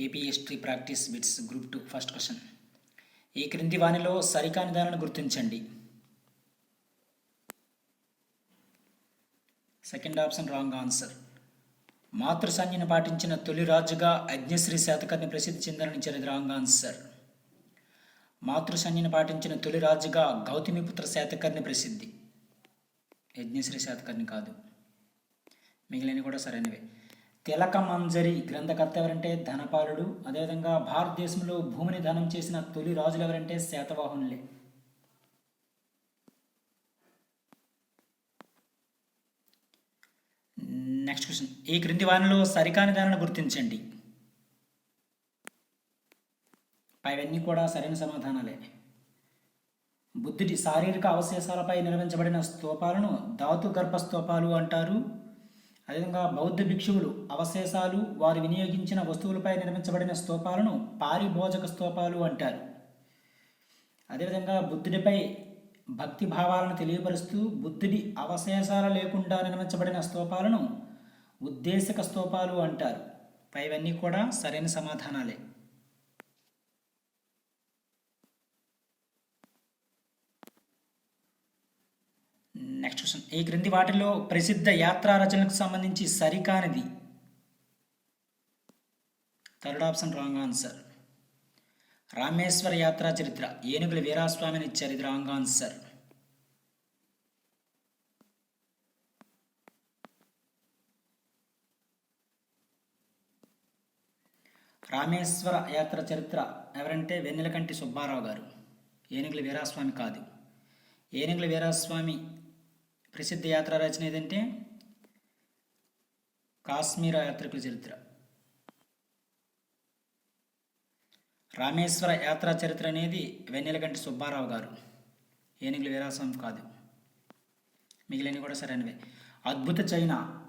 AP history practice bits group two first question ఈ క్రింది వానిలో సరికాని దానిని గుర్తించండి. సెకండ్ ఆప్షన్ రాంగ్ ఆన్సర్ మాతృ పాటించిన తొలి రాజుగా అగ్నిశ్రీ శాతకర్ణి ప్రసిద్ధి చెందాలని చరిత్ర రాంగ్ ఆన్సర్ మాతృ పాటించిన తొలి రాజుగా గౌతమిపుత్ర శాతకర్ణి ప్రసిద్ధి. యజ్ఞశ్రీ శాతకర్ణి కాదు. మిగిలినవి కూడా సరైనవే. తిలకమంజరి గ్రంథకర్త ఎవరంటే ధనపాలుడు అదేవిధంగా భారతదేశంలో భూమిని దానం చేసిన తొలి రాజులు ఎవరంటే శాతవాహనులే. నెక్స్ట్ క్వశ్చన్ ఈ క్రింది వారిలో సరికాని దానిని గుర్తించండి. అవన్నీ కూడా సరైన సమాధానాలే. బుద్ధుడి శారీరక అవశేషాలపై నిర్మించబడిన స్తూపాలను ధాతు గర్భ స్తూపాలు అంటారు. అదేవిధంగా బౌద్ధ భిక్షువులు అవశేషాలు వారు వినియోగించిన వస్తువులపై నిర్మించబడిన స్తూపాలను పారిభోజక స్తూపాలు అంటారు. అదేవిధంగా బుద్ధుడిపై భక్తి భావాలను తెలియపరుస్తూ బుద్ధుడి అవశేషాలు లేకుండా నిర్మించబడిన స్తూపాలను ఉద్దేశక స్తూపాలు అంటారు. పైవన్నీ కూడా సరైన సమాధానాలే. నెక్స్ట్ క్వశ్చన్ ఈ క్రింది వాటిలో ప్రసిద్ధ యాత్రా రచనలకు సంబంధించి సరికానిది. Third option wrong answer Rameshwara Yatra Charitra. Enugula వీరాస్వామిని చరిత్ర రాంగ్ ఆన్సర్ రామేశ్వర యాత్ర చరిత్ర ఎవరంటే వెన్నెలకంటి సుబ్బారావు గారు. ఏనుగుల వీరాస్వామి కాదు. ఏనుగుల వీరాస్వామి ప్రసిద్ధ యాత్ర రచన ఏదంటే కాశ్మీర యాత్రికుల చరిత్ర. రామేశ్వర యాత్రా చరిత్ర అనేది వెన్నెలగంటి సుబ్బారావు గారు. ఏనుగుల విరాసం కాదు. మిగిలినవి కూడా సరైనవే. అద్భుత చైనా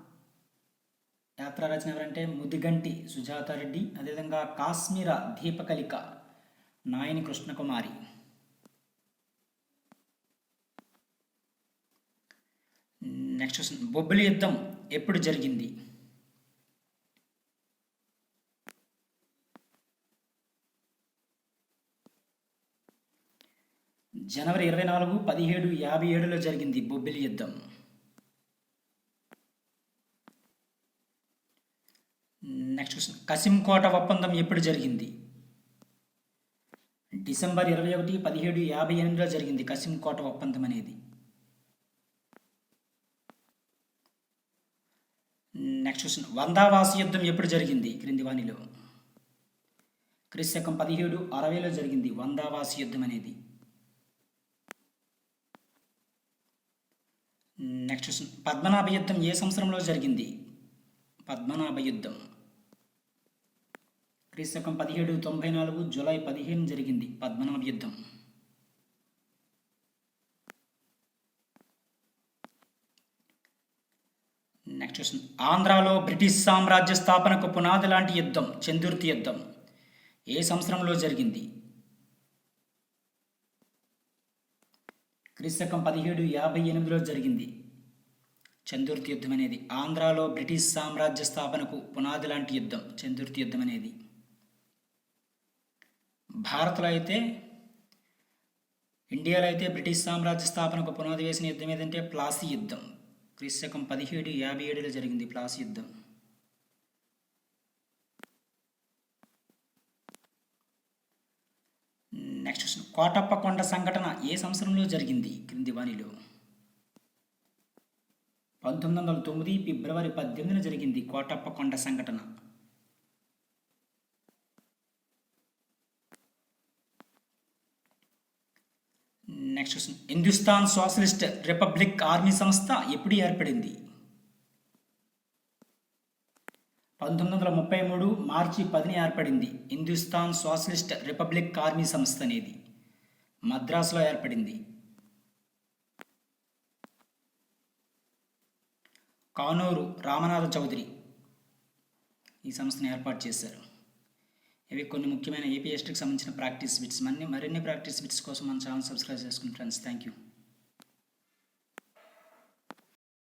యాత్రా రచన ఎవరంటే ముదిగంటి సుజాతారెడ్డి అదేవిధంగా కాశ్మీర దీపకలిక నాయని కృష్ణకుమారి. నెక్స్ట్ క్వశ్చన్ బొబ్బిలి యుద్ధం ఎప్పుడు జరిగింది? జనవరి ఇరవై నాలుగు పదిహేడు యాభై ఏడులో జరిగింది బొబ్బిలి యుద్ధం. నెక్స్ట్ క్వశ్చన్ కసింకోట ఒప్పందం ఎప్పుడు జరిగింది? డిసెంబర్ ఇరవై ఒకటి పదిహేడు యాభై ఎనిమిదిలో జరిగింది కసింకోట ఒప్పందం అనేది. నెక్స్ట్ క్వశ్చన్ వందావాసి యుద్ధం ఎప్పుడు జరిగింది? క్రింది వాణిలో. క్రిశకం పదిహేడు అరవైలో జరిగింది వందావాసి యుద్ధం అనేది. నెక్స్ట్ క్వశ్చన్ పద్మనాభ యుద్ధం ఏ సంవత్సరంలో జరిగింది? పద్మనాభ యుద్ధం. క్రీస్తకం పదిహేడు తొంభై నాలుగు జూలై పదిహేను జరిగింది పద్మనాభ యుద్ధం. నెక్స్ట్ క్వశ్చన్ ఆంధ్రాలో బ్రిటిష్ సామ్రాజ్య స్థాపనకు పునాది లాంటి యుద్ధం చందుర్తి యుద్ధం ఏ సంవత్సరంలో జరిగింది? క్రీస్తకం పదిహేడు యాభై ఎనిమిదిలో జరిగింది. చందుర్తి యుద్ధం అనేది ఆంధ్రాలో బ్రిటిష్ సామ్రాజ్య స్థాపనకు పునాది లాంటి యుద్ధం చందుర్తి యుద్ధం అనేది. భారత్లో అయితే ఇండియాలో అయితే బ్రిటిష్ సామ్రాజ్య స్థాపనకు పునాది వేసిన యుద్ధం ఏదంటే ప్లాసీ యుద్ధం. క్రీస్తకం పదిహేడు యాభై ఏడులో జరిగింది ప్లాస్ యుద్ధం. నెక్స్ట్ క్వశ్చన్ కోటప్ప కొండ సంఘటన ఏ సంవత్సరంలో జరిగింది? క్రింది వాణిలో. పంతొమ్మిది వందల తొమ్మిది ఫిబ్రవరి పద్దెనిమిదిన జరిగింది కోటప్ప కొండ సంఘటన. Next question Hindustan Socialist Republic Army సంస్థ ఎప్పుడు ఏర్పడింది? పంతొమ్మిది వందల ముప్పై మూడు మార్చి పదిని ఏర్పడింది. హిందుస్థాన్ సోషలిస్ట్ రిపబ్లిక్ ఆర్మీ సంస్థ అనేది మద్రాసులో ఏర్పడింది. కానూరు రామనాథ చౌదరి ఈ సంస్థను ఏర్పాటు చేశారు. ఇవి కొన్ని ముఖ్యమైన ఏపీఎస్టీకి సంబంధించిన ప్రాక్టీస్ బిట్స్ మన్ని మరిన్ని ప్రాక్టీస్ బిట్స్ కోసం మన ఛానల్ సబ్స్క్రైబ్ చేసుకుని ఫ్రెండ్స్ థ్యాంక్ యూ